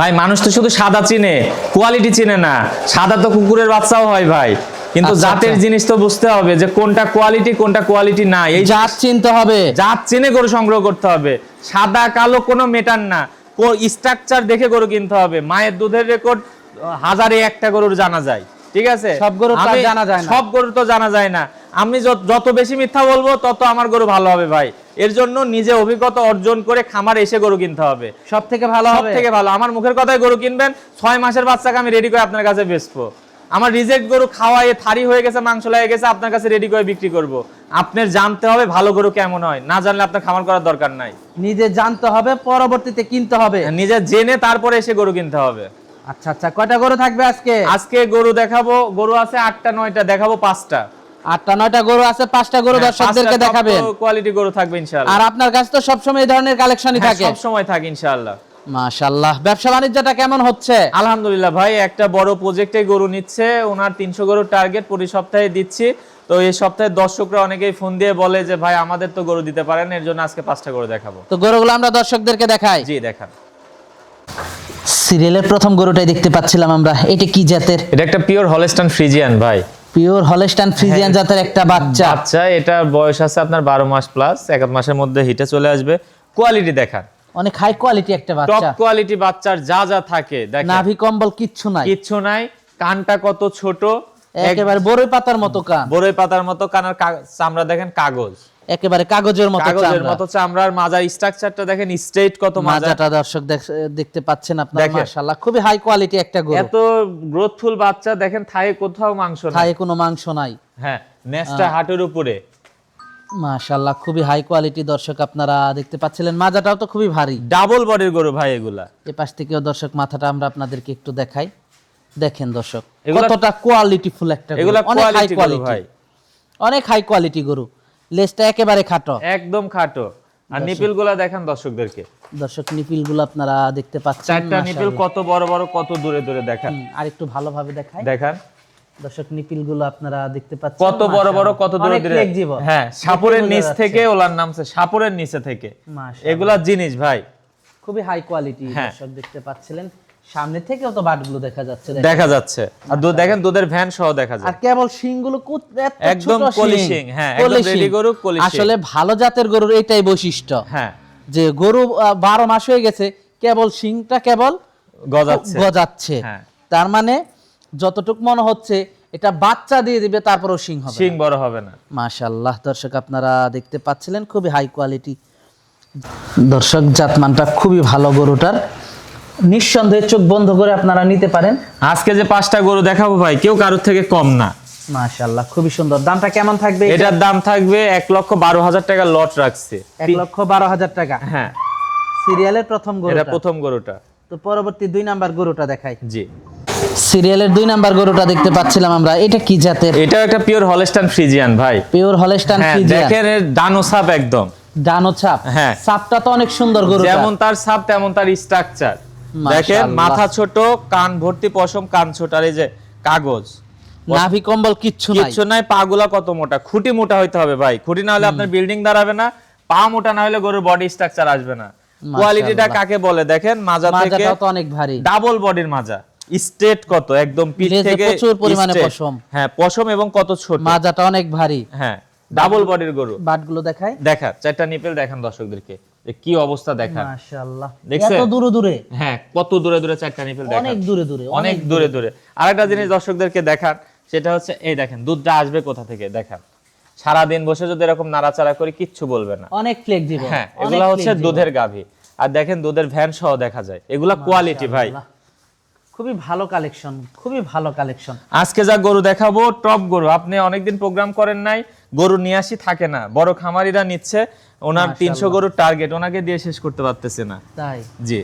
ভাই মানুষ তো শুধু সাদা চিনে কোয়ালিটি চিনে না। সাদা তো কুকুরের বাচ্চাও হয় ভাই। কিন্তু আচ্ছা, জাতের আচ্ছা। জিনিস তো বুঝতে হবে যে কোনটা কোয়ালিটি কোনটা কোয়ালিটি না এই জাত চিনতে হবে। জাত চিনে গরু সংগ্রহ করতে হবে। সাদা কালো কোনো মেটার না। স্ট্রাকচার দেখে গরু কিনতে হবে। মায়ের দুধের রেকর্ড হাজারে একটা গরুর জানা যায়। ঠিক আছে? সব গরুর তো জানা যায় না। সব গরু তো জানা যায় না। আমি যত বেশি মিথ্যা বলব তত আমার গরু ভালো হবে ভাই। এর জন্য নিজে অভিজ্ঞতা অর্জন করে খামার এসে গরু কিনতে হবে। সব থেকে ভালো সব থেকে ভালো। আমার মুখের কথায় গরু কিনবেন ছয় মাসের বাচ্চাকে আমি রেডি করে আপনার কাছে বেচবো। আমার রিজেক্ট গরু খাওয়ায় থারি হয়ে গেছে মাংস লেগে গেছে আপনার কাছে রেডি করে বিক্রি করব। আপনার জানতে হবে ভালো গরু কেমন হয়। না জানলে আপনার খামার করার দরকার নাই। নিজে জানতে হবে পরবর্তীতে কিনতে হবে। নিজে জেনে তারপরে এসে গরু কিনতে হবে। আচ্ছা আচ্ছা কয়টা গরু থাকবে আজকে? আজকে গরু দেখাবো গরু আছে আটটা নয়টা দেখাবো পাঁচটা। আটটা নয়টা গরু আছে পাঁচটা গরু দর্শকদেরকে দেখাবেন। কোয়ালিটি গরু থাকবে ইনশাআল্লাহ। আর আপনার কাছে তো সবসময় এই ধরনের কালেকশনই থাকে। সব সময় থাকে ইনশাআল্লাহ। মাশাআল্লাহ। ব্যবসা বাণিজ্যটা কেমন হচ্ছে? আলহামদুলিল্লাহ ভাই একটা বড় প্রজেক্টে গরু নিচ্ছে ওনার তিনশো গরুর টার্গেট প্রতি সপ্তাহে দিচ্ছি। তো এই সপ্তাহে দর্শকরা অনেকেই ফোন দিয়ে বলে যে ভাই আমাদের তো গরু দিতে পারেন এর জন্য আজকে পাঁচটা গরু দেখাবো। তো গরুগুলো আমরা দর্শকদেরকে দেখাই। জি দেখান। সিরিয়ালের প্রথম গরুটাই দেখতে পাচ্ছিলাম আমরা। এটা কি জাতের? এটা একটা পিওর হলস্টান ফ্রিজিয়ান ভাই। পিওর হলস্টান ফ্রিজিয়ান জাতের একটা বাচ্চা। আচ্ছা এটা বয়স আছে আপনার বারো মাস প্লাস এক মাসের মধ্যে হিটে চলে আসবে। কোয়ালিটি দেখান। অনেক হাই কোয়ালিটি একটা বাচ্চা। টপ কোয়ালিটি বাচ্চার যা যা থাকে দেখেন। নাভি কম্বল কিচ্ছু নাই। কিচ্ছু নাই কানটা কত ছোট একেবারে বড়ই পাতার মতো কান। বড়ই পাতার মতো কানার চামড়া দেখেন কাগজ। একেবারে কাগজের মতো কাগজের মতো চামড়ার মাজার স্ট্রাকচারটা দেখেন স্ট্রেট কত মাজাটা দর্শক দেখতে পাচ্ছেন আপনারা মাশাআল্লাহ। খুবই হাই কোয়ালিটি একটা গরু। এত গ্রোথফুল বাচ্চা দেখেন থায়ে কোথাও মাংস নাই। থায়ে কোনো মাংস নাই। হ্যাঁ নেসটা হাটের উপরে। মাশাআল্লাহ খুবই হাই কোয়ালিটি দর্শক আপনারা দেখতে পাচ্ছিলেন। মাজাটাও তো খুবই ভারী। ডাবল বডির গরু ভাই এগুলা। এ পাশ থেকেও দর্শক মাথাটা আমরা আপনাদেরকে একটু দেখাই। দেখেন দর্শক কতটা কোয়ালিটি ফুল একটা। এগুলা অনেক হাই কোয়ালিটি গরু কোয়ালিটি ভাই। অনেক হাই কোয়ালিটি গরু। লেজটা একেবারে খাটো। একদম খাটো। আর নিপিলগুলা দেখেন দর্শকদেরকে। দর্শক নিপিলগুলো আপনারা দেখতে পাচ্ছেন চারটা নিপিল কত বড় বড় কত দূরে দূরে দেখান। আর একটু ভালোভাবে দেখাই। দেখান। দর্শক নিপিলগুলো আপনারা দেখতে পাচ্ছেন কত বড় বড় কত দূরে দূরে। হ্যাঁ সাপুরের নিচ থেকে ওলার নামছে সাপুরের নিচে থেকে। এগুলা জিনিস ভাই। খুবই হাই কোয়ালিটি হ্যাঁ। দর্শক দেখতে পাচ্ছিলেন। সামনে থেকেও তো বাটগুলো দেখা যাচ্ছে দেখা যাচ্ছে। আর দুধ দেখেন দুধের ভ্যান সহ দেখা আর যায় কেবল শিংগুলো কুত- এত একদম ছোট কলি শিং। শিং, হ্যাঁ, একদম গরু, কলি শিং। আসলে ভালো জাতের গরুর এটাই বৈশিষ্ট্য। হ্যাঁ। যে গরু আহ, বারো মাস হয়ে গেছে কেবল শিংটা কেবল গজাচ্ছে। গজাচ্ছে। হ্যাঁ। তার মানে যতটুক মনে হচ্ছে এটা বাচ্চা দিয়ে দিবে তারপরও শিং হবে শিং বড় হবে না। মাশাল্লাহ দর্শক আপনারা দেখতে পাচ্ছিলেন খুবই হাই কোয়ালিটি দর্শক জাতমানটা খুবই ভালো গরুটার। নিঃসন্দেহে চোখ বন্ধ করে আপনারা নিতে পারেন। আজকে যে পাঁচটা গরু দেখাবো ভাই কেউ কারোর থেকে কম না। মাশাল্লাহ খুবই সুন্দর। দামটা কেমন থাকবে এটার দাম থাকবে এক লক্ষ বারো হাজার টাকা লট রাখছে। এক লক্ষ বারো হাজার টাকা? হ্যাঁ। সিরিয়ালের প্রথম এটা গরুটা প্রথম গরুটা। তো পরবর্তী দুই নাম্বার গরুটা দেখাই। জি। সিরিয়ালের দুই নাম্বার গরুটা দেখতে পাচ্ছিলাম আমরা। এটা কি জাতের? এটাও একটা পিওর হলস্টান ফ্রিজিয়ান ভাই। পিওর হলস্টান ফ্রিজিয়ান দেখেন এর ডানো সাপ একদম। ডানো ছাপ। হ্যাঁ। ছাপটা তো অনেক সুন্দর গরু যেমন তার সাপ তেমন তার স্ট্রাকচার দেখেন মাথা ছোট কান ভর্তি পশম কান ছোট। আর এই যে কাগজ নাভি কম্বল কিচ্ছু নাই। কিচ্ছু নাই পাগুলা কত মোটা? খুঁটি মোটা হইতে হবে ভাই। খুঁটি না হলে আপনার বিল্ডিং দাঁড়াবে না পা মোটা না হলে গরুর বডি স্ট্রাকচার আসবে না। কোয়ালিটিটা কাকে বলে দেখেন? মাজা থেকে তো অনেক ভারী। ডাবল বডির মাজা। স্ট্রেট কত? একদম পিঠ থেকে প্রচুর পরিমাণে পশম। হ্যাঁ পশম এবং কত ছোট? মাজাটা অনেক ভারী। হ্যাঁ ডাবল বডির গরু। বাটগুলো দেখাই। দেখা চারটা নিপেল দেখান দর্শকদেরকে। কি অবস্থা দেখান মাশাআল্লাহ? এত দূরে দূরে। হ্যাঁ কত দূরে দূরে চারটা নিপেল দেখান অনেক দূরে দূরে অনেক দূরে দূরে। আরেকটা জিনিস দর্শকদেরকে দেখান সেটা হচ্ছে এই দেখেন দুধটা আসবে কোথা থেকে? দেখান সারাদিন বসে যদি এরকম নাড়াচাড়া করি কিচ্ছু বলবে না। অনেক ফ্লেক্সিবল হ্যাঁ এগুলা হচ্ছে দুধের গাভী। আর দেখেন দুধের ভ্যান সহ দেখা যায়। এগুলা কোয়ালিটি ভাই। খুবই ভালো কালেকশন খুবই ভালো কালেকশন আজকে যা গরু দেখাবো টপ গরু। আপনি অনেকদিন প্রোগ্রাম করেন নাই গরু নিয়ে আসি থাকে না। বড় খামারিরা নিচ্ছে ওনার তিনশো গরুর টার্গেট ওনাকে দিয়ে শেষ করতে পারতেছে না। তাই? জি।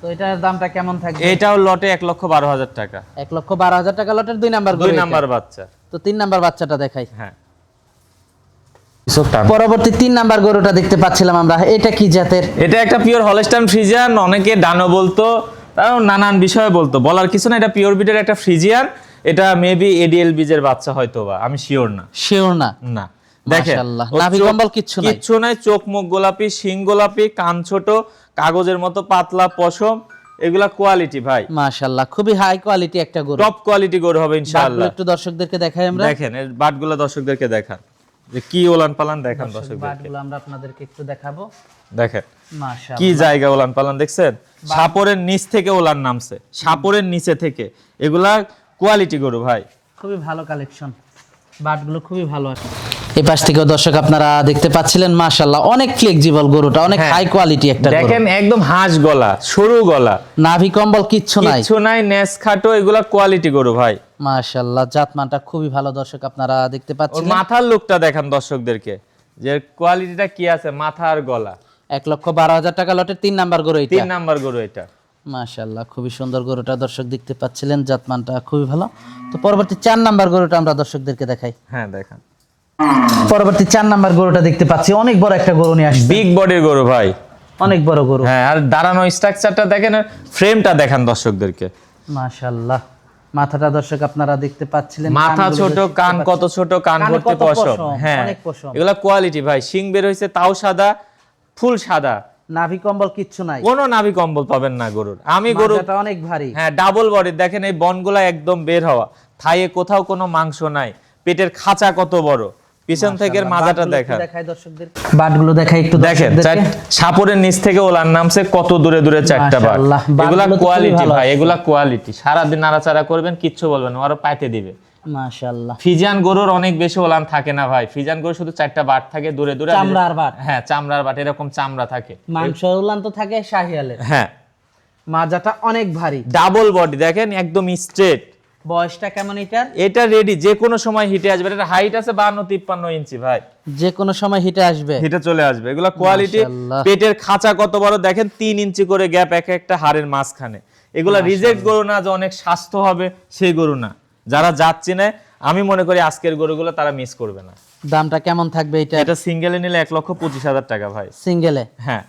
তো এটার দামটা কেমন থাকবে? এটাও লটে এক লক্ষ বারো হাজার টাকা। এক লক্ষ বারো হাজার টাকা লটের দুই নাম্বার দুই নাম্বার বাচ্চা। তো তিন নাম্বার বাচ্চাটা দেখাই। হ্যাঁ। পরবর্তী তিন নাম্বার গরুটা দেখতে পাচ্ছিলাম আমরা। এটা কি জাতের? এটা একটা পিওর হলস্টাইন ফ্রিজিয়ান অনেকে ডানো বলতো তাও নানান বিষয়ে বলতো। বলার কিছু না এটা পিওর বিটের একটা ফ্রিজিয়ান এটা মেবি এডিএল বীজের বাচ্চা হয়তো বা আমি শিওর না। শিওর না? না। দেখেন মাশাআল্লাহ, নাভি কম্বল কিচ্ছু নাই। কিচ্ছু নাই চোখ মুখ গোলাপি শিং গোলাপি কান ছোট কাগজের মতো পাতলা পশম এগুলা কোয়ালিটি ভাই। মাশাল্লাহ খুবই হাই কোয়ালিটি একটা গরু। টপ কোয়ালিটি গরু হবে ইনশাআল্লাহ। একটু দর্শকদেরকে দেখাই আমরা। দেখেন এর বাটগুলো দর্শকদেরকে দেখান। যে কি ওলান পালান দেখান দর্শকদেরকে। বাটগুলো আমরা আপনাদেরকে একটু দেখাবো। দেখেন মাশাল্লাহ কি জায়গা ওলান পালান দেখছেন সাপরের নিচ থেকে ওলান নামছে। সাপরের নিচে থেকে। এগুলা কোয়ালিটি গরু ভাই। খুবই ভালো কালেকশন বাটগুলো খুবই ভালো আছে। এই পাশ থেকেও দর্শক আপনারা দেখতে পাচ্ছিলেন মাশাল্লাহ অনেক ফ্লেক্সিবল গরুটা অনেক হ্যাঁ। হাই কোয়ালিটি একটা দেখেন একদম হাঁস গলা সরু গলা। নাভি কম্বল কিচ্ছু নাই। কিচ্ছু নাই নেস খাটো এগুলা কোয়ালিটি গরু ভাই। মাশাল্লাহ জাতমানটা খুবই ভালো দর্শক আপনারা দেখতে পাচ্ছেন মাথার লুকটা দেখান দর্শকদেরকে যে কোয়ালিটিটা কি আছে মাথা আর গলা। এক লক্ষ বারো হাজার টাকা লটের তিন নাম্বার গরু তিন নাম্বার গরু এটা মাশাল্লাহ খুবই সুন্দর গরুটা দর্শক দেখতে পাচ্ছিলেন জাতমানটা খুবই ভালো। তো পরবর্তী চার নাম্বার গরুটা আমরা দর্শকদেরকে দেখাই। হ্যাঁ দেখান। পরবর্তী চার নাম্বার গরুটা দেখতে পাচ্ছি অনেক বড় একটা গরু নিয়ে আসছে। বিগ বডির গরু ভাই। অনেক বড় গরু। হ্যাঁ আর দাঁড়ানো স্ট্রাকচারটা দেখেন আর ফ্রেমটা দেখান দর্শকদেরকে। মাশাল্লাহ মাথাটা দর্শক আপনারা দেখতে পাচ্ছিলেন মাথা ছোট কান কত ছোট কান ভর্তি পশম। হ্যাঁ। এগুলা কোয়ালিটি ভাই। শিং বের হয়েছে তাও সাদা ফুল সাদা। নাভি কম্বল কিচ্ছু নাই। কোনো নাভি কম্বল পাবেন না গরুর। আমি গরু অনেক ভারী। হ্যাঁ ডাবল বডি দেখেন এই বনগুলা একদম বের হওয়া। থাইয়ে কোথাও কোনো মাংস নাই। পেটের খাঁচা কত বড়। পিছন থেকে মাজাটা দেখাই দর্শকদের। বাটগুলো দেখাই একটু দেখেন সাপরের নিচ থেকে ওলার নামছে কত দূরে দূরে চারটা বার মাশাআল্লাহ, এগুলা কোয়ালিটি ভাই এগুলা কোয়ালিটি সারাদিন নাড়াচাড়া করবেন কিচ্ছু বলবেন ওরা পাইতে দিবে। মাশাআল্লাহ। ফিজান গরুর অনেক বেশি ওলান থাকে না ভাই। ফিজান গরু শুধু চারটা বাট থাকে দূরে দূরে চামড়ার বাট। হ্যাঁ চামড়ার বাট এরকম চামড়া থাকে। মাংস উলান তো থাকে শাহিয়ালের। হ্যাঁ। মাজাটা অনেক ভারী। ডাবল বডি দেখেন একদম স্ট্রেট বয়সটা কেমন এটার? এটা রেডি যে কোনো সময় হিটে আসবে। এটা হাইট আছে বান্ন তিপ্পান্ন ইঞ্চি ভাই। যে কোনো সময় হিটে আসবে। হিটে চলে আসবে। এগুলো কোয়ালিটি পেটের খাঁচা কত বড় দেখেন তিন ইঞ্চি করে গ্যাপ এক একটা হাড়ের মাঝখানে। এগুলো রিজেক্ট গরু না যে অনেক স্বাস্থ্য হবে সেই গরু না। যারা যাচ্ছে না আমি মনে করি আজকের গরুগুলো তারা মিস করবে না। দামটা কেমন থাকবে এটা এটা সিঙ্গেলে নিলে এক লক্ষ পঁচিশ হাজার টাকা ভাই। সিঙ্গেলে হ্যাঁ।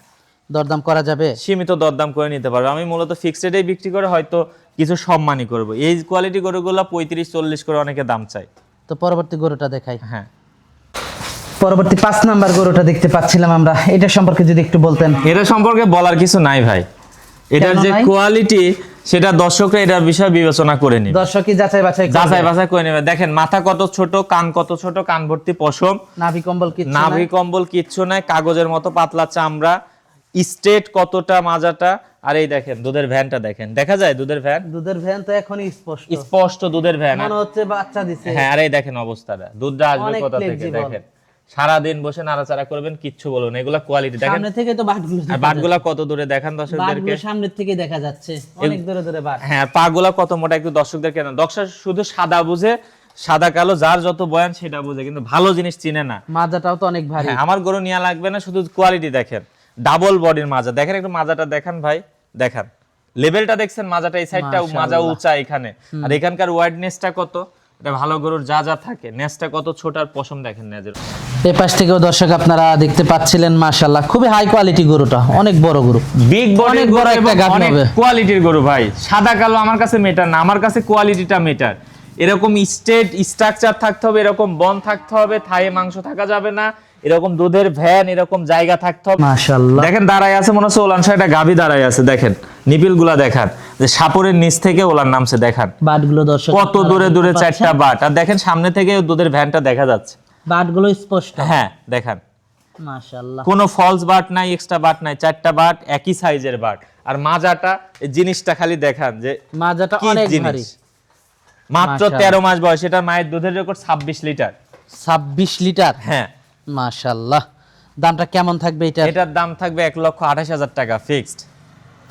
দরদাম করা যাবে? সীমিত দরদাম করে নিতে পারবে। আমি মূলত ফিক্সড রেটেই বিক্রি করে হয়তো কিছু সম্মানই করব। এই কোয়ালিটি গরুগুলো পঁয়ত্রিশ চল্লিশ করে অনেকে দাম চাই তো পরবর্তী গরুটা দেখাই। হ্যাঁ। পরবর্তী পাঁচ নাম্বার গরুটা দেখতে পাচ্ছিলাম আমরা। এটা সম্পর্কে যদি একটু বলতেন। এটা সম্পর্কে বলার কিছু নাই ভাই। এটার যে কোয়ালিটি সেটা দর্শকরা এটার বিষয়ে বিবেচনা করে দর্শক দর্শকই যাচাই বাছাই। যাচাই বাছাই করে নেবে। দেখেন মাথা কত ছোট কান কত ছোট কান ভর্তি পশম। নাভি কম্বল কি নাভি কম্বল কিচ্ছু নাই কাগজের মতো পাতলা চামড়া। স্ট্রেট কতটা মাজাটা? আর এই দেখেন দুধের ভ্যানটা দেখেন। দেখা যায় দুধের ভ্যান? দুধের ভ্যান তো এখনই স্পষ্ট। স্পষ্ট দুধের ভ্যান। মনে হচ্ছে বাচ্চা দিছে। হ্যাঁ আর এই দেখেন অবস্থাটা। দুধটা আসবে কোথা থেকে? দেখেন। সারাদিন বসে নাড়াচাড়া করবেন কিচ্ছু বলুন এগুলা কোয়ালিটি দেখেন? সামনে থেকে তো বাটগুলো আর বাটগুলা কত দূরে দেখান দর্শকদেরকে? সামনের থেকে দেখা যাচ্ছে। অনেক দূরে দূরে বাট। হ্যাঁ পাগুলা কত মোটা একটু দর্শকদের কেন। দর্শক শুধু সাদা বুঝে সাদা কালো যার যত বয়ান সেটা বুঝে কিন্তু ভালো জিনিস চিনে না। মাজাটাও তো অনেক ভারী। হ্যাঁ আমার গরু নেওয়া লাগবে না শুধু কোয়ালিটি দেখেন। ডাবল বডির মাজা। দেখেন একটু মাজাটা দেখান ভাই দেখান। লেভেলটা দেখছেন মাজাটা এই সাইডটা মাজা উঁচা এখানে। আর এখানকার ওয়াইডনেসটা কত? এটা ভালো গরুর যা যা থাকে নেসটা কত ছোট আর পশম দেখেন নেজের এই পাশ থেকেও দর্শক আপনারা দেখতে পাচ্ছিলেন মাশাল্লাহ খুবই হাই কোয়ালিটি গরুটা অনেক বড় গরু। বিগ বডি অনেক বড় একটা অনেক হবে। কোয়ালিটির গরু ভাই। সাদা কালো আমার কাছে মেটার না আমার কাছে কোয়ালিটিটা মেটার এরকম স্টেট স্ট্রাকচার থাকতে হবে এরকম বন থাকতে হবে থায়ে মাংস থাকা যাবে না এরকম দুধের ভ্যান এরকম জায়গা থাকতে হবে। মাশাল্লাহ দেখেন দাঁড়ায় আছে মনে হচ্ছে ওলান একটা গাভী দাঁড়ায় আছে দেখেন। নিপিলগুলা দেখান। যে সাপরের নিচ থেকে ওলান নামছে দেখান। বাটগুলো দর্শক কত দূরে দূরে চারটা বাট। আর দেখেন সামনে থেকে দুধের ভ্যানটা দেখা যাচ্ছে। বাটগুলো স্পষ্ট। হ্যাঁ দেখান। মাশাল্লাহ কোনো ফলস বাট নাই এক্সট্রা বাট নাই চারটা বাট একই সাইজের বাট। আর মাজাটা এই জিনিসটা খালি দেখান যে মাজাটা অনেক ভারী। মাত্র মাশাআল্লাহ। তেরো মাস বয়স এটা মায়ের দুধের রেকর্ড ছাব্বিশ লিটার। ছাব্বিশ লিটার? হ্যাঁ। মাশাল্লাহ দামটা কেমন থাকবে এটা এটার দাম থাকবে এক লক্ষ আঠাশ হাজার টাকা ফিক্সড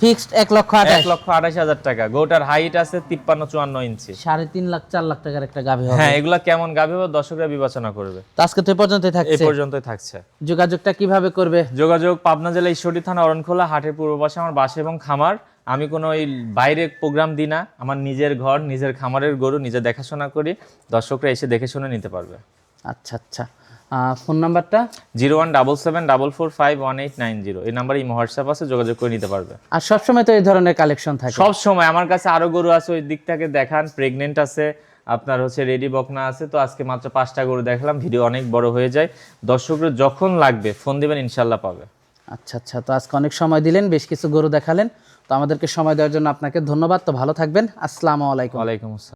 ফিক্সড এক লক্ষ এক আঠাশ লক্ষ আঠাশ হাজার টাকা। গোটার হাইট আছে তিপ্পান্ন চুয়ান্ন ইঞ্চি। সাড়ে তিন লাখ চার লাখ টাকার একটা গাভী হবে। হ্যাঁ এগুলা কেমন গাভী হবে দর্শকরা বিবেচনা করবে। তো আজকে তো পর্যন্তই এই থাকছে পর্যন্তই থাকছে। যোগাযোগটা কীভাবে করবে? যোগাযোগ পাবনা জেলা ঈশ্বরী থানা অরণখোলা হাটের পূর্ব পাশে আমার বাসা এবং খামার। আমি কোনো ওই বাইরে প্রোগ্রাম দিই না। আমার নিজের ঘর নিজের খামারের গরু নিজে দেখাশোনা করি। দর্শকরা এসে দেখে শুনে নিতে পারবে। আচ্ছা আচ্ছা। ফোন নাম্বারটা? Zero one double seven double four five one eight nine zero. এই নাম্বারে ইমো হোয়াটসঅ্যাপ আছে যোগাযোগ করে নিতে পারবে। আর সবসময় তো এই ধরনের কালেকশন থাকে। সবসময় আমার কাছে আরও গরু আছে ওই দিক থেকে দেখান। প্রেগনেন্ট আছে আপনার হচ্ছে রেডি বকনা আছে। তো আজকে মাত্র পাঁচটা গরু দেখলাম ভিডিও অনেক বড় হয়ে যায়। দর্শকরা যখন লাগবে ফোন দিবেন ইনশাল্লাহ পাবে। আচ্ছা আচ্ছা তো আজকে অনেক সময় দিলেন বেশ কিছু গরু দেখালেন। তো আমাদেরকে সময় দেওয়ার জন্য আপনাকে ধন্যবাদ। তো ভালো থাকবেন। আসসালামু আলাইকুম। ওয়ালাইকুম আসসালাম।